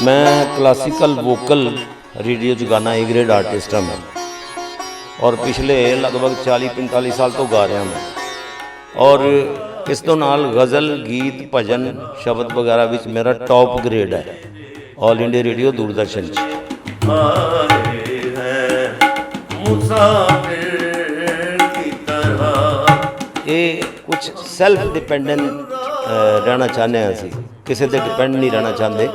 मैं classical vocal radio ਚ ਗਾਣਾ ਏ ਗ੍ਰੇਡ ਆਰਟਿਸਟ ਹਾਂ ਮੈਂ ਔਰ ਪਿਛਲੇ ਲਗਭਗ 40-45 ਸਾਲ ਤੋਂ ਗਾ ਰਿਹਾ ਮੈਂ ਔਰ ਇਸ ਤੋਂ ਨਾਲ ਗਜ਼ਲ ਗੀਤ ਭਜਨ ਸ਼ਬਦ ਵਗੈਰਾ ਵਿੱਚ ਮੇਰਾ ਟੌਪ ਗ੍ਰੇਡ ਹੈ ਆਲ ਇੰਡੀਆ ਰੇਡੀਓ ਦੂਰਦਰਸ਼ਨ ਚ आए हैं मुसाफिर की तरह ਇਹ ਕੁਝ ਸੈਲਫ ਡਿਪੈਂਡੈਂਟ ਰਹਿਣਾ ਚਾਹੁੰਦੇ ਹਾਂ ਅਸੀਂ ਕਿਸੇ ਤੇ ਡਿਪੈਂਡ ਨਹੀਂ ਰਹਿਣਾ ਚਾਹੁੰਦੇ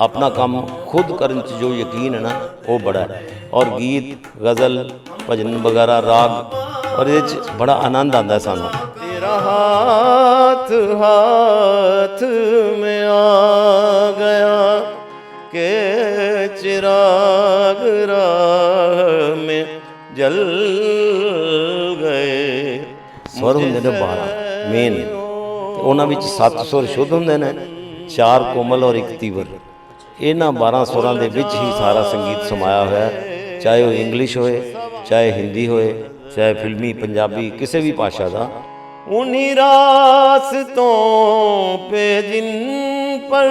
ਆਪਣਾ ਕੰਮ ਖੁਦ ਕਰਨ ਚ ਜੋ ਯਕੀਨ ਹੈ ਨਾ ਉਹ ਬੜਾ ਹੈ ਔਰ ਗੀਤ ਗਜ਼ਲ ਭਜਨ ਵਗੈਰਾ ਰਾਗ ਔਰ ਇਹਦੇ ਚ ਬੜਾ ਆਨੰਦ ਆਉਂਦਾ ਹੈ ਸਾਨੂੰ तेरा हाथ हाथ में आ गया के चिराग राह में जल गए ਸਵਰ ਹੁੰਦੇ ਨੇ 12 ਮੇਨ ਉਹਨਾਂ ਵਿੱਚ 7 ਸੁਰ ਸ਼ੁੱਧ ਹੁੰਦੇ ਨੇ ਚਾਰ ਕੋਮਲ ਔਰ ਇੱਕ ਤੀਵਰ ਇਹਨਾਂ 12 ਸੁਰਾਂ ਦੇ ਵਿੱਚ ਹੀ ਸਾਰਾ ਸੰਗੀਤ ਸਮਾਇਆ ਹੋਇਆ ਹੈ। ਚਾਹੇ ਉਹ ਇੰਗਲਿਸ਼ ਹੋਏ ਚਾਹੇ ਹਿੰਦੀ ਹੋਏ ਚਾਹੇ ਫਿਲਮੀ ਪੰਜਾਬੀ ਕਿਸੇ ਵੀ ਭਾਸ਼ਾ ਦਾ। ਉਨੀ ਰਾਸ ਤੋਂ ਪੇ ਜਿਨ ਪਰ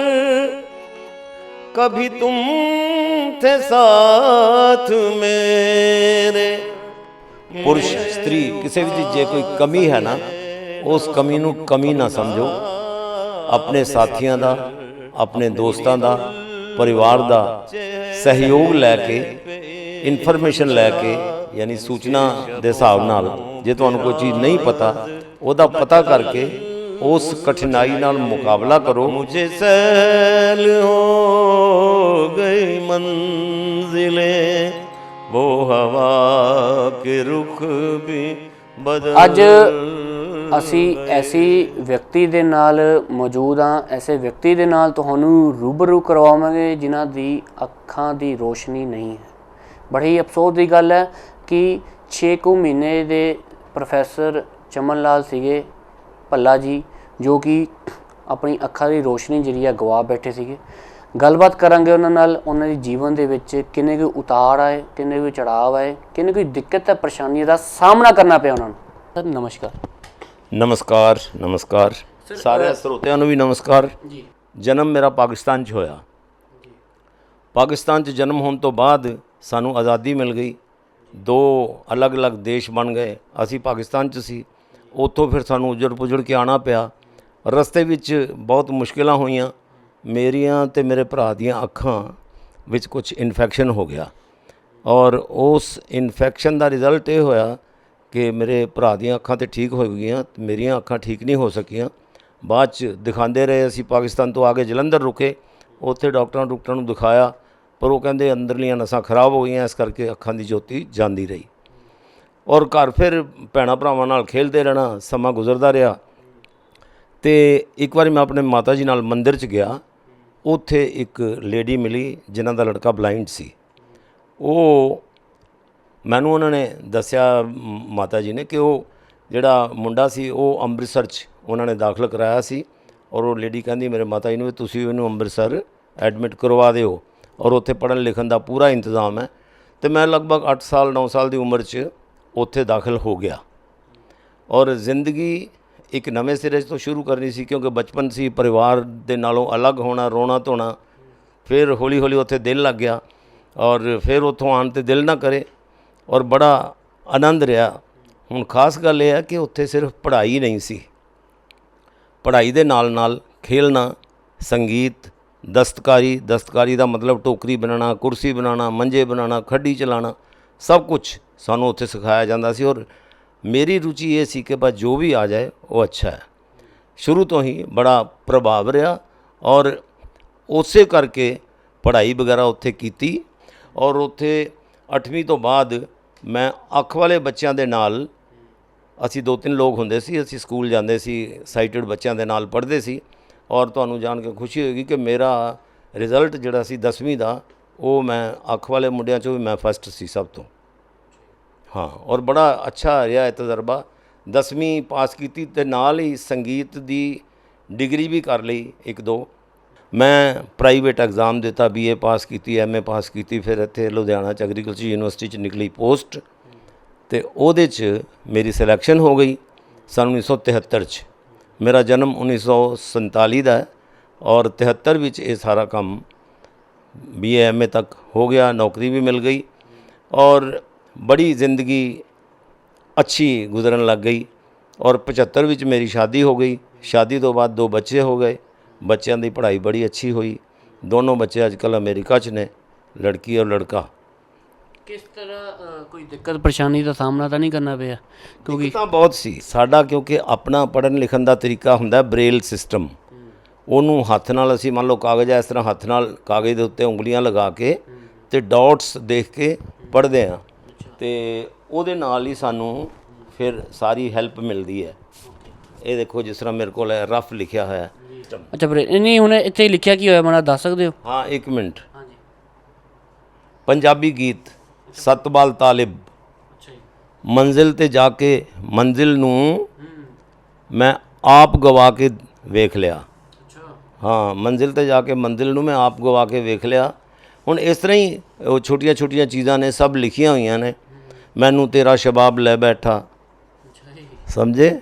ਕਭੀ ਤੁਮ ਥੇ ਸਾਥ ਮੇਰੇ। ਪੁਰਸ਼ ਸਤਰੀ ਕਿਸੇ ਵੀ ਜੇ ਕੋਈ ਕਮੀ ਹੈ ਨਾ ਉਸ ਕਮੀ ਨੂੰ ਕਮੀ ਨਾ ਸਮਝੋ। ਆਪਣੇ ਸਾਥੀਆਂ ਦਾ ਆਪਣੇ ਦੋਸਤਾਂ ਦਾ ਪਰਿਵਾਰ ਦਾ ਸਹਿਯੋਗ ਲੈ ਕੇ ਇਨਫੋਰਮੇਸ਼ਨ ਲੈ ਕੇ ਯਾਨੀ ਸੂਚਨਾ ਦੇ ਹਿਸਾਬ ਨਾਲ ਜੇ ਤੁਹਾਨੂੰ ਕੋਈ ਚੀਜ਼ ਨਹੀਂ ਪਤਾ ਉਹਦਾ ਪਤਾ ਕਰਕੇ ਉਸ ਕਠਿਨਾਈ ਨਾਲ ਮੁਕਾਬਲਾ ਕਰੋ। ਮੁਝੇ ਸਹਿਲ ਹੋ ਗਈ ਮੰਜ਼ਿਲੇ ਉਹ ਹਵਾ ਕੇ ਰੁਖ ਵੀ ਬਦਲ ਅੱਜ ਅਸੀਂ ਐਸੀ ਵਿਅਕਤੀ ਦੇ ਨਾਲ ਮੌਜੂਦ ਹਾਂ, ਐਸੇ ਵਿਅਕਤੀ ਦੇ ਨਾਲ ਤੁਹਾਨੂੰ ਰੂਬਰੂ ਕਰਵਾਵਾਂਗੇ ਜਿਨ੍ਹਾਂ ਦੀ ਅੱਖਾਂ ਦੀ ਰੋਸ਼ਨੀ ਨਹੀਂ ਹੈ। ਬੜੀ ਅਫਸੋਸ ਦੀ ਗੱਲ ਹੈ ਕਿ 6 ਕੁ ਮਹੀਨੇ ਦੇ ਪ੍ਰੋਫੈਸਰ ਚਮਨ ਲਾਲ ਸੀਗੇ ਭੱਲਾ ਜੀ, ਜੋ ਕਿ ਆਪਣੀ ਅੱਖਾਂ ਦੀ ਰੋਸ਼ਨੀ ਜਿਹੜੀ ਆ ਗਵਾ ਬੈਠੇ ਸੀਗੇ। ਗੱਲਬਾਤ ਕਰਾਂਗੇ ਉਹਨਾਂ ਨਾਲ, ਉਹਨਾਂ ਦੀ ਜੀਵਨ ਦੇ ਵਿੱਚ ਕਿੰਨੇ ਕੁ ਉਤਾਰ ਆਏ, ਕਿੰਨੇ ਕੁ ਚੜਾਵ ਆਏ, ਕਿੰਨੇ ਕੋਈ ਦਿੱਕਤ ਤੇ ਪਰੇਸ਼ਾਨੀ ਦਾ ਸਾਹਮਣਾ ਕਰਨਾ ਪਿਆ ਉਹਨਾਂ ਨੂੰ। ਸਰ, ਨਮਸਕਾਰ। ਨਮਸਕਾਰ ਨਮਸਕਾਰ। ਸਾਰੇ ਸਰੋਤਿਆਂ ਨੂੰ ਵੀ ਨਮਸਕਾਰ। ਜੀ। ਜਨਮ ਮੇਰਾ ਪਾਕਿਸਤਾਨ 'ਚ ਹੋਇਆ। ਪਾਕਿਸਤਾਨ 'ਚ ਜਨਮ ਹੋਣ ਤੋਂ ਬਾਅਦ ਸਾਨੂੰ ਆਜ਼ਾਦੀ ਮਿਲ ਗਈ। ਦੋ ਅਲੱਗ-ਅਲੱਗ ਦੇਸ਼ ਬਣ ਗਏ। ਅਸੀਂ ਪਾਕਿਸਤਾਨ 'ਚ ਸੀ। ਉੱਥੋਂ ਫਿਰ ਸਾਨੂੰ ਉਜੜ ਪੁਜੜ ਕੇ ਆਣਾ ਪਿਆ। ਰਸਤੇ ਵਿੱਚ ਬਹੁਤ ਮੁਸ਼ਕਿਲਾਂ ਹੋਈਆਂ। ਮੇਰੀਆਂ ਤੇ ਮੇਰੇ ਭਰਾ ਦੀਆਂ ਅੱਖਾਂ ਵਿੱਚ ਕੁਝ ਇਨਫੈਕਸ਼ਨ ਹੋ ਗਿਆ। ਔਰ ਉਸ ਇਨਫੈਕਸ਼ਨ ਦਾ ਰਿਜ਼ਲਟ ਇਹ ਹੋਇਆ ਕਿ ਮੇਰੇ ਭਰਾ ਦੀਆਂ ਅੱਖਾਂ ਤੇ ਠੀਕ ਹੋ ਗਈਆਂ, ਮੇਰੀਆਂ ਅੱਖਾਂ ਠੀਕ ਨਹੀਂ ਹੋ ਸਕੀਆਂ। ਬਾਅਦ ਚ ਦਿਖਾਉਂਦੇ ਰਹੇ ਅਸੀਂ ਪਾਕਿਸਤਾਨ ਤੋਂ ਆ ਕੇ ਜਲੰਧਰ ਰੁਕੇ। ਉੱਥੇ ਡਾਕਟਰਾਂ ਡਾਕਟਰਾਂ ਨੂੰ ਦਿਖਾਇਆ, ਪਰ ਉਹ ਕਹਿੰਦੇ ਅੰਦਰਲੀਆਂ ਨਸਾਂ ਖਰਾਬ ਹੋ ਗਈਆਂ, ਇਸ ਕਰਕੇ ਅੱਖਾਂ ਦੀ ਜੋਤੀ ਜਾਂਦੀ ਰਹੀ। ਔਰ ਘਰ ਫਿਰ ਭੈਣਾਂ ਭਰਾਵਾਂ ਨਾਲ ਖੇਲਦੇ ਰਹਿਣਾ ਸਮਾਂ ਗੁਜ਼ਰਦਾ ਰਿਹਾ। ਤੇ ਇੱਕ ਵਾਰੀ ਮੈਂ ਆਪਣੇ ਮਾਤਾ ਜੀ ਨਾਲ ਮੰਦਿਰ 'ਚ ਗਿਆ। ਉੱਥੇ ਇੱਕ ਲੇਡੀ ਮਿਲੀ, ਜਿਨ੍ਹਾਂ ਦਾ ਲੜਕਾ ਬਲਾਈਂਡ ਸੀ। ਉਹ ਮੈਨੂੰ ਉਹਨਾਂ ਨੇ ਦੱਸਿਆ ਮਾਤਾ ਜੀ ਨੇ ਕਿ ਉਹ ਜਿਹੜਾ ਮੁੰਡਾ ਸੀ, ਉਹ ਅੰਮ੍ਰਿਤਸਰ 'ਚ ਉਹਨਾਂ ਨੇ ਦਾਖਲ ਕਰਾਇਆ ਸੀ ਔਰ ਉਹ ਲੇਡੀ ਕਹਿੰਦੀ, ਮੇਰੇ ਮਾਤਾ ਜੀ ਨੂੰ ਵੀ ਤੁਸੀਂ ਇਹਨੂੰ ਅੰਮ੍ਰਿਤਸਰ ਐਡਮਿਟ ਕਰਵਾ ਦਿਓ ਔਰ ਉੱਥੇ ਪੜ੍ਹਨ ਲਿਖਣ ਦਾ ਪੂਰਾ ਇੰਤਜ਼ਾਮ ਹੈ। ਤੇ ਮੈਂ ਲਗਭਗ 8 ਸਾਲ 9 ਸਾਲ ਦੀ ਉਮਰ 'ਚ ਉੱਥੇ ਦਾਖਲ ਹੋ ਗਿਆ। ਔਰ ਜ਼ਿੰਦਗੀ ਇੱਕ ਨਵੇਂ ਸਿਰੇ ਤੋਂ ਸ਼ੁਰੂ ਕਰਨੀ ਸੀ ਕਿਉਂਕਿ ਬਚਪਨ ਸੀ, ਪਰਿਵਾਰ ਦੇ ਨਾਲੋਂ ਅਲੱਗ ਹੋਣਾ, ਰੋਣਾ ਧੋਣਾ, ਫਿਰ ਹੌਲੀ ਹੌਲੀ ਉੱਥੇ ਦਿਲ ਲੱਗ ਗਿਆ ਔਰ ਫਿਰ ਉੱਥੋਂ ਆਉਣ ਤੇ ਦਿਲ ਨਾ ਕਰੇ। ਔਰ ਬੜਾ ਆਨੰਦ ਰਿਹਾ। ਹੁਣ ਖਾਸ ਗੱਲ ਇਹ ਹੈ ਕਿ ਉੱਥੇ ਸਿਰਫ ਪੜ੍ਹਾਈ ਨਹੀਂ ਸੀ। ਪੜ੍ਹਾਈ ਦੇ ਨਾਲ ਨਾਲ ਖੇਲਣਾ, ਸੰਗੀਤ, ਦਸਤਕਾਰੀ ਦਸਤਕਾਰੀ ਦਾ ਮਤਲਬ ਟੋਕਰੀ ਬਣਾਉਣਾ, ਕੁਰਸੀ ਬਣਾਉਣਾ, ਮੰਜੇ ਬਣਾਉਣਾ, ਖੱਡੀ ਚਲਾਉਣਾ, ਸਭ ਕੁਝ ਸਾਨੂੰ ਉੱਥੇ ਸਿਖਾਇਆ ਜਾਂਦਾ ਸੀ ਔਰ ਮੇਰੀ ਰੁਚੀ ਇਹ ਸੀ ਕਿ ਬਸ ਜੋ ਵੀ ਆ ਜਾਏ ਉਹ ਅੱਛਾ ਹੈ। ਸ਼ੁਰੂ ਤੋਂ ਹੀ ਬੜਾ ਪ੍ਰਭਾਵ ਰਿਹਾ ਔਰ ਉਸੇ ਕਰਕੇ ਪੜ੍ਹਾਈ ਵਗੈਰਾ ਉੱਥੇ ਕੀਤੀ ਔਰ ਉੱਥੇ 8ਵੀਂ ਤੋਂ ਬਾਅਦ ਮੈਂ ਅੱਖ ਵਾਲੇ ਬੱਚਿਆਂ ਦੇ ਨਾਲ, ਅਸੀਂ ਦੋ ਤਿੰਨ ਲੋਕ ਹੁੰਦੇ ਸੀ, ਅਸੀਂ ਸਕੂਲ ਜਾਂਦੇ ਸੀ ਸਾਈਟਡ ਬੱਚਿਆਂ ਦੇ ਨਾਲ ਪੜ੍ਹਦੇ ਸੀ ਔਰ ਤੁਹਾਨੂੰ ਜਾਣ ਕੇ ਖੁਸ਼ੀ ਹੋਏਗੀ ਕਿ ਮੇਰਾ ਰਿਜ਼ਲਟ ਜਿਹੜਾ ਸੀ 10ਵੀਂ ਦਾ, ਉਹ ਮੈਂ ਅੱਖ ਵਾਲੇ ਮੁੰਡਿਆਂ ਚੋਂ ਵੀ ਮੈਂ ਫਸਟ ਸੀ ਸਭ ਤੋਂ। ਹਾਂ, ਔਰ ਬੜਾ ਅੱਛਾ ਰਿਹਾ ਇਹ ਤਜਰਬਾ। 10ਵੀਂ ਪਾਸ ਕੀਤੀ ਤੇ ਨਾਲ ਹੀ ਸੰਗੀਤ ਦੀ ਡਿਗਰੀ ਵੀ ਕਰ ਲਈ ਇੱਕ ਦੋ। ਮੈਂ ਪ੍ਰਾਈਵੇਟ ਐਗਜ਼ਾਮ ਦਿੱਤਾ ਬੀਏ ਪਾਸ ਕੀਤੀ ਐਮਏ ਪਾਸ ਕੀਤੀ, ਫਿਰ ਇੱਥੇ ਲੁਧਿਆਣਾ ਚ ਐਗਰੀਕਲਚਰ ਯੂਨੀਵਰਸਿਟੀ ਚ ਨਿਕਲੀ ਪੋਸਟ ਤੇ ਉਹਦੇ ਚ ਮੇਰੀ ਸਿਲੈਕਸ਼ਨ ਹੋ ਗਈ ਸਨ 1973 ਚ। ਮੇਰਾ ਜਨਮ 1947 ਦਾ ਔਰ 73 ਵਿੱਚ ਇਹ ਸਾਰਾ ਕੰਮ ਬੀਏ ਐਮਏ ਤੱਕ ਹੋ ਗਿਆ, ਨੌਕਰੀ ਵੀ ਮਿਲ ਗਈ ਔਰ ਬੜੀ ਜ਼ਿੰਦਗੀ ਅੱਛੀ ਗੁਜ਼ਰਨ ਲੱਗ ਗਈ ਔਰ 75 ਵਿੱਚ ਮੇਰੀ ਸ਼ਾਦੀ ਹੋ ਗਈ। ਸ਼ਾਦੀ ਤੋਂ ਬਾਅਦ ਦੋ ਬੱਚੇ ਹੋ ਗਏ। ਬੱਚਿਆਂ ਦੀ ਪੜ੍ਹਾਈ ਬੜੀ ਅੱਛੀ ਹੋਈ। ਦੋਨੋਂ ਬੱਚੇ ਅੱਜ ਕੱਲ੍ਹ ਅਮਰੀਕਾ 'ਚ ਨੇ ਲੜਕੀ ਔਰ ਲੜਕਾ। ਕਿਸ ਤਰ੍ਹਾਂ ਕੋਈ ਦਿੱਕਤ ਪਰੇਸ਼ਾਨੀ ਦਾ ਸਾਹਮਣਾ ਤਾਂ ਨਹੀਂ ਕਰਨਾ ਪਿਆ? ਕਿਉਂਕਿ ਤਾਂ ਬਹੁਤ ਸੀ। ਸਾਡਾ ਕਿਉਂਕਿ ਆਪਣਾ ਪੜਨ ਲਿਖਣ ਦਾ ਤਰੀਕਾ ਹੁੰਦਾ ਬ੍ਰੇਲ ਸਿਸਟਮ। ਉਹਨੂੰ ਹੱਥ ਨਾਲ ਅਸੀਂ ਮੰਨ ਲਓ ਕਾਗਜ਼ ਇਸ ਤਰ੍ਹਾਂ ਹੱਥ ਨਾਲ ਕਾਗਜ਼ ਦੇ ਉੱਤੇ ਉਂਗਲੀਆਂ ਲਗਾ ਕੇ ਤੇ ਡਾਟਸ ਦੇਖ ਕੇ ਪੜ੍ਹਦੇ ਆ ਤੇ ਉਹਦੇ ਨਾਲ ਹੀ ਸਾਨੂੰ ਫਿਰ ਸਾਰੀ ਹੈਲਪ ਮਿਲਦੀ ਹੈ। ਇਹ ਦੇਖੋ ਜਿਸ ਤਰ੍ਹਾਂ ਮੇਰੇ ਕੋਲ ਹੈ ਰਫ ਲਿਖਿਆ ਹੋਇਆ ਹੈ ਅੱਛਾ ਵੀਰੇ ਨਹੀਂ ਹੁਣ ਇੱਥੇ ਲਿਖਿਆ ਕੀ ਹੋਇਆ? ਮੈਨੂੰ ਦੱਸ ਸਕਦੇ ਹੋ? ਹਾਂ ਇੱਕ ਮਿੰਟ। ਹਾਂਜੀ। ਪੰਜਾਬੀ ਗੀਤ ਸਤਪਾਲ ਤਾਲਿਬ। ਅੱਛਾ ਜੀ। ਮੰਜ਼ਿਲ ਤੇ ਜਾ ਕੇ ਮੰਜ਼ਿਲ ਨੂੰ ਮੈਂ ਆਪ ਗਵਾ ਕੇ ਵੇਖ ਲਿਆ। ਅੱਛਾ। ਹਾਂ ਮੰਜ਼ਿਲ ਤੇ ਜਾ ਕੇ ਮੰਜ਼ਿਲ ਨੂੰ ਮੈਂ ਆਪ ਗਵਾ ਕੇ ਵੇਖ ਲਿਆ। ਹੁਣ ਇਸ ਤਰ੍ਹਾਂ ਹੀ ਉਹ ਛੋਟੀਆਂ ਛੋਟੀਆਂ ਚੀਜ਼ਾਂ ਨੇ ਸਭ ਲਿਖੀਆਂ ਹੋਈਆਂ ਨੇ। ਮੈਨੂੰ ਤੇਰਾ ਸ਼ਬਾਬ ਲੈ ਬੈਠਾ। ਸਮਝੇ?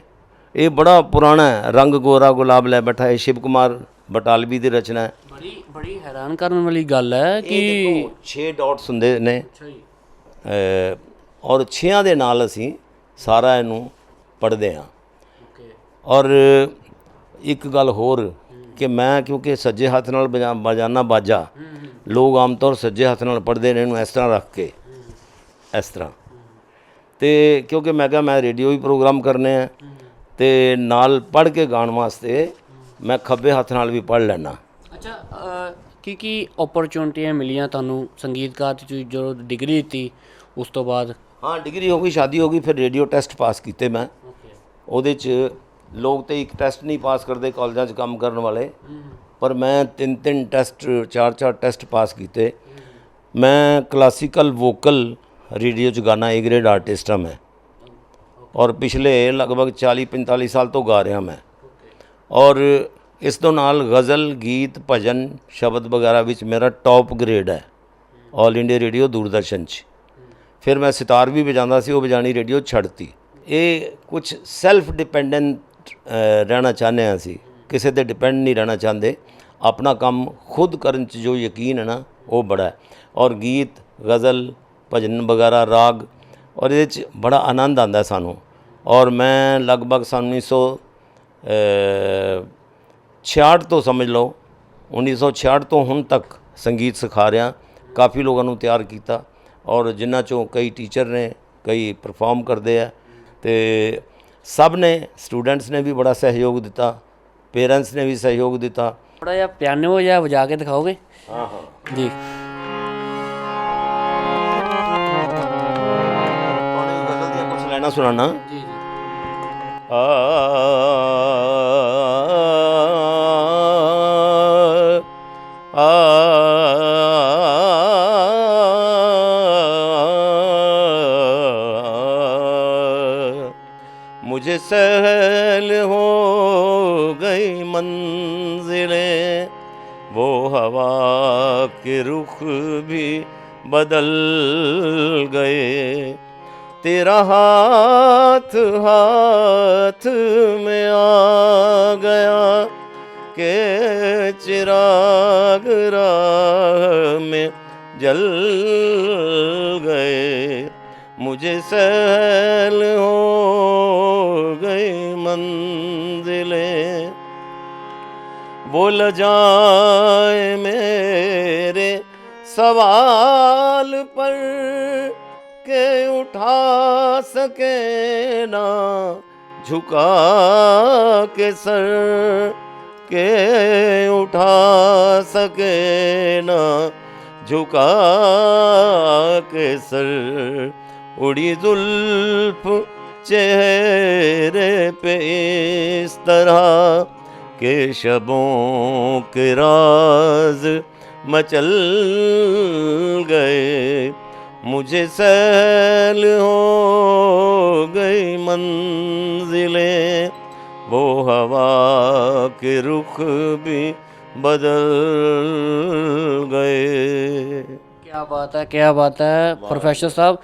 ਇਹ ਬੜਾ ਪੁਰਾਣਾ ਹੈ। ਰੰਗ ਗੋਰਾ ਗੁਲਾਬ ਲੈ ਬੈਠਾ ਇਹ ਸ਼ਿਵ ਕੁਮਾਰ ਬਟਾਲਵੀ ਦੀ ਰਚਨਾ ਹੈ। ਬੜੀ ਬੜੀ ਹੈਰਾਨ ਕਰਨ ਵਾਲੀ ਗੱਲ ਹੈ ਕਿ ਇਹ ਦੇਖੋ 6 ਡਾਟਸ ਹੁੰਦੇ ਨੇ। ਅੱਛਾ ਜੀ। ਔਰ ਛਿਆਂ ਦੇ ਨਾਲ ਅਸੀਂ ਸਾਰਾ ਇਹਨੂੰ ਪੜ੍ਹਦੇ ਹਾਂ। ਓਕੇ। ਔਰ ਇੱਕ ਗੱਲ ਹੋਰ ਕਿ ਮੈਂ ਕਿਉਂਕਿ ਸੱਜੇ ਹੱਥ ਨਾਲ ਬਜਾ ਬਜਾਨਾ ਬਾਜਾ ਲੋਕ ਆਮ ਤੌਰ ਸੱਜੇ ਹੱਥ ਨਾਲ ਪੜ੍ਹਦੇ ਨੇ ਇਹਨੂੰ ਇਸ ਤਰ੍ਹਾਂ ਰੱਖ ਕੇ। ਇਸ ਤਰ੍ਹਾਂ। ਤੇ ਕਿਉਂਕਿ ਮੈਂ ਕਿਹਾ ਮੈਂ ਰੇਡੀਓ ਵੀ ਪ੍ਰੋਗਰਾਮ ਕਰਨੇ ਆ। ਤੇ ਨਾਲ ਪੜ੍ਹ ਕੇ ਗਾਉਣ ਵਾਸਤੇ ਮੈਂ ਖੱਬੇ ਹੱਥ ਨਾਲ ਵੀ ਪੜ੍ਹ ਲੈਣਾ ਅੱਛਾ ਕੀ ਕੀ ਓਪਰਚੁਨਿਟੀਆਂ ਮਿਲੀਆਂ ਤੁਹਾਨੂੰ ਸੰਗੀਤਕਾਰ ਚ ਤੁਸੀਂ ਜਦੋਂ ਡਿਗਰੀ ਦਿੱਤੀ ਉਸ ਤੋਂ ਬਾਅਦ? ਹਾਂ ਡਿਗਰੀ ਹੋ ਗਈ ਸ਼ਾਦੀ ਹੋ ਗਈ ਫਿਰ ਰੇਡੀਓ ਟੈਸਟ ਪਾਸ ਕੀਤੇ ਮੈਂ। ਉਹਦੇ 'ਚ ਲੋਕ ਤੇ ਇੱਕ ਟੈਸਟ ਨਹੀਂ ਪਾਸ ਕਰਦੇ ਕਾਲਜਾਂ 'ਚ ਕੰਮ ਕਰਨ ਵਾਲੇ। ਪਰ ਮੈਂ ਤਿੰਨ ਤਿੰਨ ਟੈਸਟ ਚਾਰ ਚਾਰ ਟੈਸਟ ਪਾਸ ਕੀਤੇ। ਮੈਂ ਕਲਾਸੀਕਲ ਵੋਕਲ ਰੇਡੀਓ 'ਚ ਗਾਣਾ ਏ ਗ੍ਰੇਡ ਆਰਟਿਸਟ ਹਾਂ ਮੈਂ। ਔਰ ਪਿਛਲੇ ਲਗਭਗ 40 45 ਸਾਲ ਤੋਂ ਗਾ ਰਿਹਾ ਮੈਂ। ਔਰ ਇਸ ਤੋਂ ਨਾਲ ਗਜ਼ਲ, ਗੀਤ, ਭਜਨ, ਸ਼ਬਦ ਵਗੈਰਾ ਵਿੱਚ ਮੇਰਾ ਟੌਪ ਗ੍ਰੇਡ ਹੈ। ਆਲ ਇੰਡੀਆ ਰੇਡੀਓ ਦੂਰਦਰਸ਼ਨ 'ਚ। ਫਿਰ ਮੈਂ ਸਿਤਾਰ ਵੀ ਵਜਾਉਂਦਾ ਸੀ, ਉਹ ਵਜਾਣੀ ਰੇਡੀਓ ਛੱਡਤੀ। ਇਹ ਕੁਝ ਸੈਲਫ ਡਿਪੈਂਡੈਂਟ ਰਹਿਣਾ ਚਾਹੁੰਦੇ ਹਾਂ ਅਸੀਂ। ਕਿਸੇ ਤੇ ਡਿਪੈਂਡ ਨਹੀਂ ਰਹਿਣਾ ਚਾਹੁੰਦੇ। ਆਪਣਾ ਕੰਮ ਖੁਦ ਕਰਨ 'ਚ ਜੋ ਯਕੀਨ ਹੈ ਨਾ, ਉਹ ਬੜਾ ਹੈ। ਔਰ ਗੀਤ, ਗਜ਼ਲ, ਭਜਨ ਵਗੈਰਾ, ਰਾਗ ਔਰ ਇਹਦੇ 'ਚ ਬੜਾ ਆਨੰਦ ਆਉਂਦਾ ਸਾਨੂੰ। ਔਰ ਮੈਂ ਲਗਭਗ ਸੰਨ 1900 ਅ, 66 ਤੋਂ ਸਮਝ ਲਓ 1966 ਤੋਂ ਹੁਣ ਤੱਕ ਸੰਗੀਤ ਸਿਖਾ ਰਿਹਾ। ਕਾਫੀ ਲੋਕਾਂ ਨੂੰ ਤਿਆਰ ਕੀਤਾ। ਔਰ ਜਿਨ੍ਹਾਂ ਚੋਂ ਕਈ ਟੀਚਰ ਨੇ ਕਈ ਪਰਫਾਰਮ ਕਰਦੇ ਆ। ਤੇ ਸਭ ਨੇ ਸਟੂਡੈਂਟਸ ਨੇ ਵੀ ਬੜਾ ਸਹਿਯੋਗ ਦਿੱਤਾ। ਪੇਰੈਂਟਸ ਨੇ ਵੀ ਸਹਿਯੋਗ ਦਿੱਤਾ। ਥੋੜਾ ਜਿਹਾ ਪਿਆਨੋ ਜਿਹਾ ਵਜਾ ਕੇ ਦਿਖਾਓਗੇ? ਹਾਂ ਹਾਂ। ਜੀ। سنانا جی مجھے سہل ہو گئی منزلیں وہ ہوا کے رخ بھی بدل گئے तेरा हाथ हाथ में आ गया के चिराग राह में जल गए मुझे सहल हो गई मंजिलें बोल जाए मेरे सवाल पर के उठा सके ना झुका के सर के उठा सके ना झुका के सर उड़ी जुल्फ चेहरे पे इस तरह के शबों के राज मचल गए मुझे सैल हो गई मंजिलें वो हवा के रुख भी बदल गए ਕੀ ਬਾਤ ਹੈ ਕੀ ਬਾਤ ਹੈ ਪ੍ਰੋਫੈਸਰ ਸਾਹਿਬ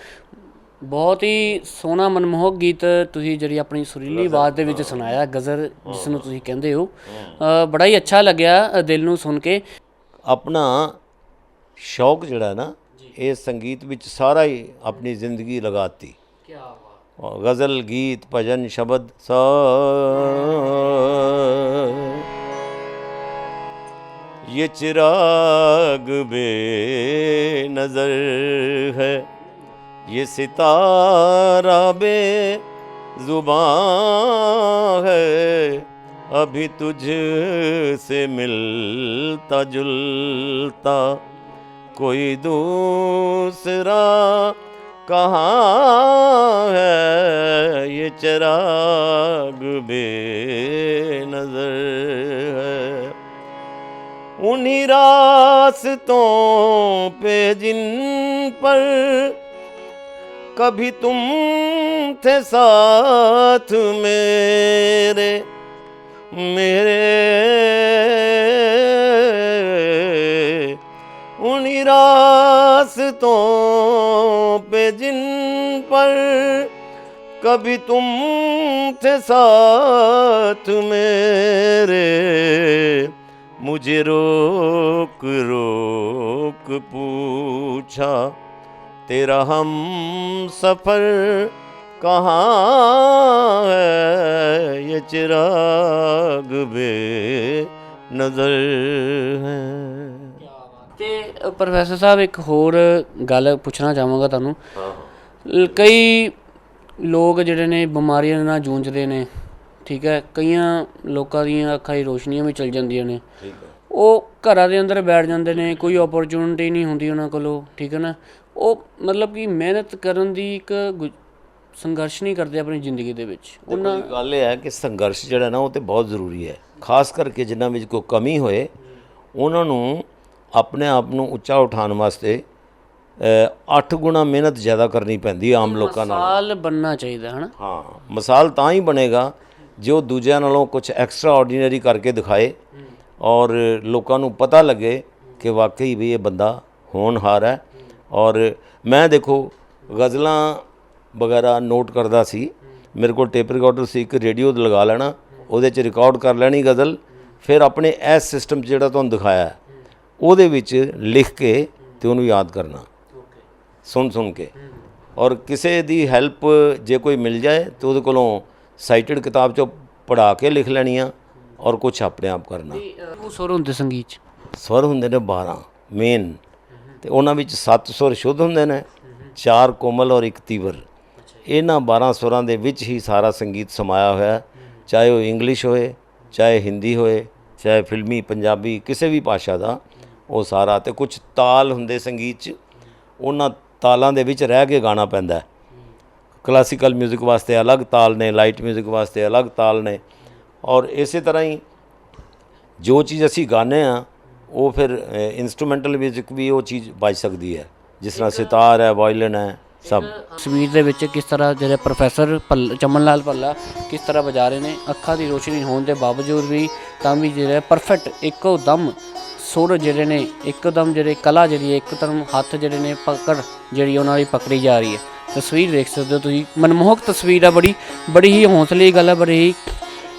ਬਹੁਤ ਹੀ ਸੋਹਣਾ ਮਨਮੋਹਕ ਗੀਤ ਤੁਸੀਂ ਜਿਹੜੀ ਆਪਣੀ ਸੁਰੀਲੀ ਆਵਾਜ਼ ਦੇ ਵਿੱਚ ਸੁਣਾਇਆ ਗਜ਼ਰ ਜਿਸ ਨੂੰ ਤੁਸੀਂ ਕਹਿੰਦੇ ਹੋ ਅ, ਬੜਾ ਹੀ ਅੱਛਾ ਲੱਗਿਆ ਅ, ਦਿਲ ਨੂੰ ਸੁਣ ਕੇ ਆਪਣਾ ਸ਼ੌਕ ਜਿਹੜਾ ਹੈ ਨਾ اس ਸੰਗੀਤ ਵਿੱਚ ਸਾਰਾ ਹੀ ਆਪਣੀ ਜ਼ਿੰਦਗੀ ਲਗਾਤੀ ਕੀ ਬਾਤ ਗਜ਼ਲ ਗੀਤ ਭਜਨ ਸ਼ਬਦ ਸਾ یہ چراغ بے نظر ہے یہ ستارہ بے زبان ہے۔ ابھی تجھ سے ملتا جلتا کوئی دوسرا کہاں ہے یہ چراغ بے نظر ہے؟ انہی راستوں پہ جن پر کبھی تم تھے ساتھ میرے میرے रास्तों पे जिन पर कभी तुम थे साथ मेरे मुझे रोक रोक पूछा तेरा हम सफर कहाँ है ये चिराग बे नजर है ਤੇ ਪ੍ਰੋਫੈਸਰ ਸਾਹਿਬ ਇੱਕ ਹੋਰ ਗੱਲ ਪੁੱਛਣਾ ਚਾਹਾਂਗਾ ਤੁਹਾਨੂੰ। ਕਈ ਲੋਕ ਜਿਹੜੇ ਨੇ ਬਿਮਾਰੀਆਂ ਨਾਲ ਜੂਝਦੇ ਨੇ ਠੀਕ ਹੈ? ਕਈਆਂ ਲੋਕਾਂ ਦੀਆਂ ਅੱਖਾਂ ਦੀ ਰੋਸ਼ਨੀਆਂ ਵੀ ਚਲ ਜਾਂਦੀਆਂ ਨੇ। ਉਹ ਘਰਾਂ ਦੇ ਅੰਦਰ ਬੈਠ ਜਾਂਦੇ ਨੇ ਕੋਈ ਓਪਰਚੁਨਿਟੀ ਨਹੀਂ ਹੁੰਦੀ ਉਹਨਾਂ ਕੋਲੋਂ ਠੀਕ ਹੈ ਨਾ? ਉਹ ਮਤਲਬ ਕਿ ਮਿਹਨਤ ਕਰਨ ਦੀ ਇੱਕ ਸੰਘਰਸ਼ ਨਹੀਂ ਕਰਦੇ ਆਪਣੀ ਜ਼ਿੰਦਗੀ ਦੇ ਵਿੱਚ। ਉਹਨਾਂ ਗੱਲ ਇਹ ਹੈ ਕਿ ਸੰਘਰਸ਼ ਜਿਹੜਾ ਨਾ ਉਹ ਤੇ ਬਹੁਤ ਜ਼ਰੂਰੀ ਹੈ। ਖਾਸ ਕਰਕੇ ਜਿਨ੍ਹਾਂ ਵਿੱਚ ਕੋਈ ਕਮੀ ਹੋਏ ਉਹਨਾਂ ਨੂੰ ਆਪਣੇ ਆਪ ਨੂੰ ਉੱਚਾ ਉਠਾਉਣ ਵਾਸਤੇ 8 ਗੁਣਾ ਮਿਹਨਤ ਜ਼ਿਆਦਾ ਕਰਨੀ ਪੈਂਦੀ ਆਮ ਲੋਕਾਂ ਨਾਲ। ਸਾਲ ਬੰਨਣਾ ਚਾਹੀਦਾ ਹੈ ਨਾ ਹਾਂ ਮਿਸਾਲ ਤਾਂ ਹੀ ਬਣੇਗਾ ਜੋ ਦੂਜਿਆਂ ਨਾਲੋਂ ਕੁਝ ਐਕਸਟਰਾ ਆਰਡੀਨਰੀ ਕਰਕੇ ਦਿਖਾਏ ਔਰ ਲੋਕਾਂ ਨੂੰ ਪਤਾ ਲੱਗੇ ਕਿ ਵਾਕਈ ਵੀ ਇਹ ਬੰਦਾ ਹੋਣਹਾਰ ਹੈ। ਔਰ ਮੈਂ ਦੇਖੋ ਗਜ਼ਲਾਂ ਵਗੈਰਾ ਨੋਟ ਕਰਦਾ ਸੀ। ਮੇਰੇ ਕੋਲ ਟੇਪ ਰਿਕਾਰਡਰ ਸੀ ਇੱਕ ਰੇਡੀਓ ਲਗਾ ਲੈਣਾ ਉਹਦੇ 'ਚ ਰਿਕਾਰਡ ਕਰ ਲੈਣੀ ਗਜ਼ਲ ਫਿਰ ਆਪਣੇ ਇਸ ਸਿਸਟਮ ਜਿਹੜਾ ਤੁਹਾਨੂੰ ਦਿਖਾਇਆ ਉਹਦੇ ਵਿੱਚ ਲਿਖ ਕੇ ਤੇ ਉਹਨੂੰ ਯਾਦ ਕਰਨਾ। ਸੁਣ ਸੁਣ ਕੇ। ਔਰ ਕਿਸੇ ਦੀ ਹੈਲਪ ਜੇ ਕੋਈ ਮਿਲ ਜਾਏ ਤੇ ਉਹਦੇ ਕੋਲੋਂ ਸਾਈਟਡ ਕਿਤਾਬ ਚੋਂ ਪੜ੍ਹਾ ਕੇ ਲਿਖ ਲੈਣੀਆਂ ਔਰ ਕੁਝ ਆਪਣੇ ਆਪ ਕਰਨਾ। ਉਹ ਸੁਰ ਹੁੰਦੇ ਸੰਗੀਤ 'ਚ? ਸਵਰ ਹੁੰਦੇ ਨੇ 12 ਮੇਨ ਤੇ ਉਹਨਾਂ ਵਿੱਚ 7 ਸੁਰ ਸ਼ੁੱਧ ਹੁੰਦੇ ਨੇ 4 ਕੋਮਲ ਔਰ ਇੱਕ ਤੀਵਰ। ਇਹਨਾਂ 12 ਸੁਰਾਂ ਦੇ ਵਿੱਚ ਹੀ ਸਾਰਾ ਸੰਗੀਤ ਸਮਾਇਆ ਹੋਇਆ ਚਾਹੇ ਉਹ ਇੰਗਲਿਸ਼ ਹੋਏ ਚਾਹੇ ਹਿੰਦੀ ਹੋਏ ਚਾਹੇ ਫਿਲਮੀ ਪੰਜਾਬੀ ਕਿਸੇ ਵੀ ਭਾਸ਼ਾ ਦਾ। ਉਹ ਸਾਰਾ ਤੇ ਕੁਝ ਤਾਲ ਹੁੰਦੇ ਸੰਗੀਤ 'ਚ ਉਹਨਾਂ ਤਾਲਾਂ ਦੇ ਵਿੱਚ ਰਹਿ ਕੇ ਗਾਣਾ ਪੈਂਦਾ ਹੈ ਕਲਾਸੀਕਲ 뮤직 ਵਾਸਤੇ ਅਲੱਗ ਤਾਲ ਨੇ ਲਾਈਟ 뮤직 ਵਾਸਤੇ ਅਲੱਗ ਤਾਲ ਨੇ ਔਰ ਇਸੇ ਤਰ੍ਹਾਂ ਹੀ ਜੋ ਚੀਜ਼ ਅਸੀਂ ਗਾਉਂਦੇ ਆ ਉਹ ਫਿਰ ਇਨਸਟਰੂਮੈਂਟਲ 뮤직 ਵੀ ਉਹ ਚੀਜ਼ ਵੱਜ ਸਕਦੀ ਹੈ ਜਿਸ ਤਰ੍ਹਾਂ ਸਿਤਾਰ ਹੈ ਵਾਇਲਨ ਹੈ ਸਭ ਤਸਵੀਰ ਦੇ ਵਿੱਚ ਕਿਸ ਤਰ੍ਹਾਂ ਜਿਹੜੇ ਪ੍ਰੋਫੈਸਰ ਭੱਲ- ਚਮਨ ਲਾਲ ਭੱਲਾ ਕਿਸ ਤਰ੍ਹਾਂ ਵਜਾ ਰਹੇ ਨੇ ਅੱਖਾਂ ਦੀ ਰੋਸ਼ਨੀ ਹੋਣ ਦੇ ਬਾਵਜੂਦ ਵੀ ਤਾਂ ਵੀ ਜਿਹੜਾ ਪਰਫੈਕਟ ਇੱਕੋ ਦਮ ਸੁਰ ਜਿਹੜੇ ਨੇ ਇੱਕਦਮ ਜਿਹੜੇ ਕਲਾ ਜਿਹੜੀ ਹੈ, ਇੱਕਦਮ ਹੱਥ ਜਿਹੜੇ ਨੇ ਪਕੜ ਜਿਹੜੀ ਉਹਨਾਂ ਦੀ ਪਕੜੀ ਜਾ ਰਹੀ ਹੈ। ਤਸਵੀਰ ਦੇਖ ਸਕਦੇ ਹੋ ਤੁਸੀਂ। ਮਨਮੋਹਕ ਤਸਵੀਰ ਆ ਬੜੀ ਬੜੀ ਹੀ ਹੌਸਲੇ ਦੀ ਗੱਲ ਹੈ ਬੜੀ ਹੀ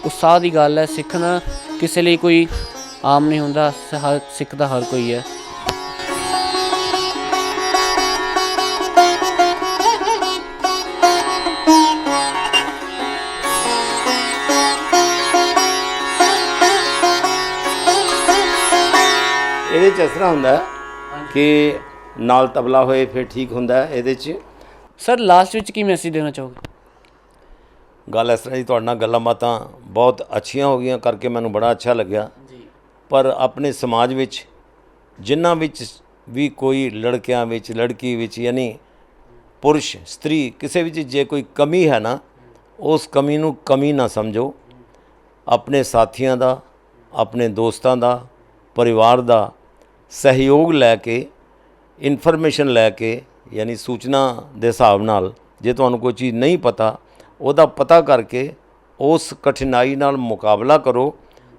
ਉਤਸ਼ਾਹ ਦੀ ਗੱਲ ਹੈ ਸਿੱਖਣਾ ਕਿਸੇ ਲਈ ਕੋਈ ਆਮ ਨਹੀਂ ਹੁੰਦਾ ਹਰ ਸਿੱਖਦਾ ਹਰ ਕੋਈ ਹੈ। ਚ ਇਸ ਤਰ੍ਹਾਂ ਹੁੰਦਾ ਕਿ ਨਾਲ ਤਬਲਾ ਹੋਏ ਫਿਰ ਠੀਕ ਹੁੰਦਾ ਇਹਦੇ ਚ। ਸਰ ਲਾਸਟ ਵਿੱਚ ਕੀ ਮੈਸੇਜ ਦੇਣਾ ਚਾਹੋਗੇ? ਗੱਲ ਇਸ ਤਰ੍ਹਾਂ ਦੀ ਤੁਹਾਡੇ ਨਾਲ ਗੱਲਾਂ ਬਾਤਾਂ ਬਹੁਤ ਅੱਛੀਆਂ ਹੋ ਗਈਆਂ ਕਰਕੇ ਮੈਨੂੰ ਬੜਾ ਅੱਛਾ ਲੱਗਿਆ। ਜੀ। ਪਰ ਆਪਣੇ ਸਮਾਜ ਵਿੱਚ ਜਿਨ੍ਹਾਂ ਵਿੱਚ ਵੀ ਕੋਈ ਲੜਕਿਆਂ ਵਿੱਚ ਲੜਕੀ ਵਿੱਚ ਯਾਨੀ ਪੁਰਸ਼ ਸਤਰੀ ਕਿਸੇ ਵਿੱਚ ਜੇ ਕੋਈ ਕਮੀ ਹੈ ਨਾ ਉਸ ਕਮੀ ਨੂੰ ਕਮੀ ਨਾ ਸਮਝੋ। ਆਪਣੇ ਸਾਥੀਆਂ ਦਾ ਆਪਣੇ ਦੋਸਤਾਂ ਦਾ ਪਰਿਵਾਰ ਦਾ ਸਹਿਯੋਗ ਲੈ ਕੇ ਇਨਫੋਰਮੇਸ਼ਨ ਲੈ ਕੇ, ਯਾਨੀ ਸੂਚਨਾ ਦੇ ਹਿਸਾਬ ਨਾਲ ਜੇ ਤੁਹਾਨੂੰ ਕੋਈ ਚੀਜ਼ ਨਹੀਂ ਪਤਾ, ਉਹਦਾ ਪਤਾ ਕਰਕੇ ਉਸ ਕਠਿਨਾਈ ਨਾਲ ਮੁਕਾਬਲਾ ਕਰੋ।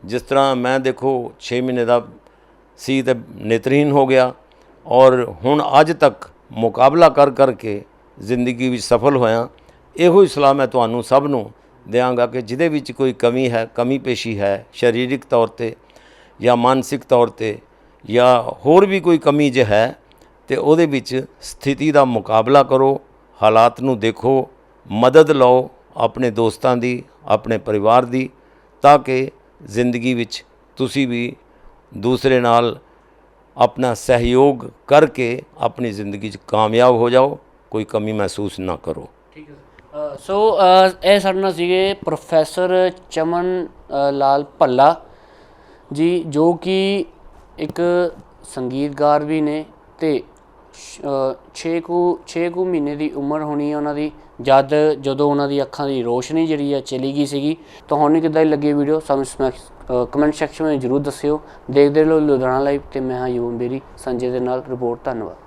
ਜਿਸ ਤਰ੍ਹਾਂ ਮੈਂ ਦੇਖੋ 6 ਮਹੀਨੇ ਦਾ ਸੀ ਤੇ ਨੇਤਰਹੀਨ ਹੋ ਗਿਆ ਔਰ ਹੁਣ ਅੱਜ ਤੱਕ ਮੁਕਾਬਲਾ ਕਰ ਕਰਕੇ ਜ਼ਿੰਦਗੀ ਵਿੱਚ ਸਫਲ ਹੋਇਆ, ਇਹੋ ਹੀ ਸਲਾਹ ਮੈਂ ਤੁਹਾਨੂੰ ਸਭ ਨੂੰ ਦਿਆਂਗਾ ਕਿ ਜਿਹਦੇ ਵਿੱਚ ਕੋਈ ਕਮੀ ਹੈ, ਕਮੀ ਪੇਸ਼ੀ ਹੈ, ਸਰੀਰਕ ਤੌਰ ਤੇ ਜਾਂ ਮਾਨਸਿਕ ਤੌਰ ਤੇ ਜਾਂ ਹੋਰ ਵੀ ਕੋਈ ਕਮੀ ਜੇ ਹੈ, ਤੇ ਉਹਦੇ ਵਿੱਚ ਸਥਿਤੀ ਦਾ ਮੁਕਾਬਲਾ ਕਰੋ, ਹਾਲਾਤ ਨੂੰ ਦੇਖੋ, ਮਦਦ ਲਓ ਆਪਣੇ ਦੋਸਤਾਂ ਦੀ, ਆਪਣੇ ਪਰਿਵਾਰ ਦੀ, ਤਾਂ ਕਿ ਜ਼ਿੰਦਗੀ ਵਿੱਚ ਤੁਸੀਂ ਵੀ ਦੂਸਰੇ ਨਾਲ ਆਪਣਾ ਸਹਿਯੋਗ ਕਰਕੇ ਆਪਣੀ ਜ਼ਿੰਦਗੀ 'ਚ ਕਾਮਯਾਬ ਹੋ ਜਾਓ, ਕੋਈ ਕਮੀ ਮਹਿਸੂਸ ਨਾ ਕਰੋ। ਠੀਕ ਹੈ ਸੋ ਇਹ ਸਾਡੇ ਨਾਲ ਸੀਗੇ ਪ੍ਰੋਫੈਸਰ ਚਮਨ ਲਾਲ ਭੱਲਾ ਜੀ, ਜੋ ਕਿ ਇੱਕ ਸੰਗੀਤਕਾਰ ਵੀ ਨੇ ਅਤੇ ਛੇ ਕੁ ਛੇ ਕੁ ਮਹੀਨੇ ਦੀ ਉਮਰ ਹੋਣੀ ਹੈ ਉਹਨਾਂ ਦੀ। ਜਦ, ਜਦੋਂ ਉਹਨਾਂ ਦੀ ਅੱਖਾਂ ਦੀ ਰੋਸ਼ਨੀ ਜਿਹੜੀ ਆ ਚਲੀ ਗਈ ਸੀਗੀ। ਤੁਹਾਨੂੰ ਕਿੱਦਾਂ ਦੀ ਲੱਗੀ ਵੀਡੀਓ ਸਾਨੂੰ ਕਮੈਂਟ ਸੈਕਸ਼ਨ ਵਿੱਚ ਜਰੂਰ ਦੱਸਿਓ। ਦੇਖਦੇ ਰਹੋ ਲੁਧਿਆਣਾ ਲਾਈਵ ਤੇ ਮੈਂ ਹਾਂ ਯੂਮ ਬੇਰੀ। ਸੰਜੇ ਦੇ ਨਾਲ ਰਿਪੋਰਟ, ਧੰਨਵਾਦ।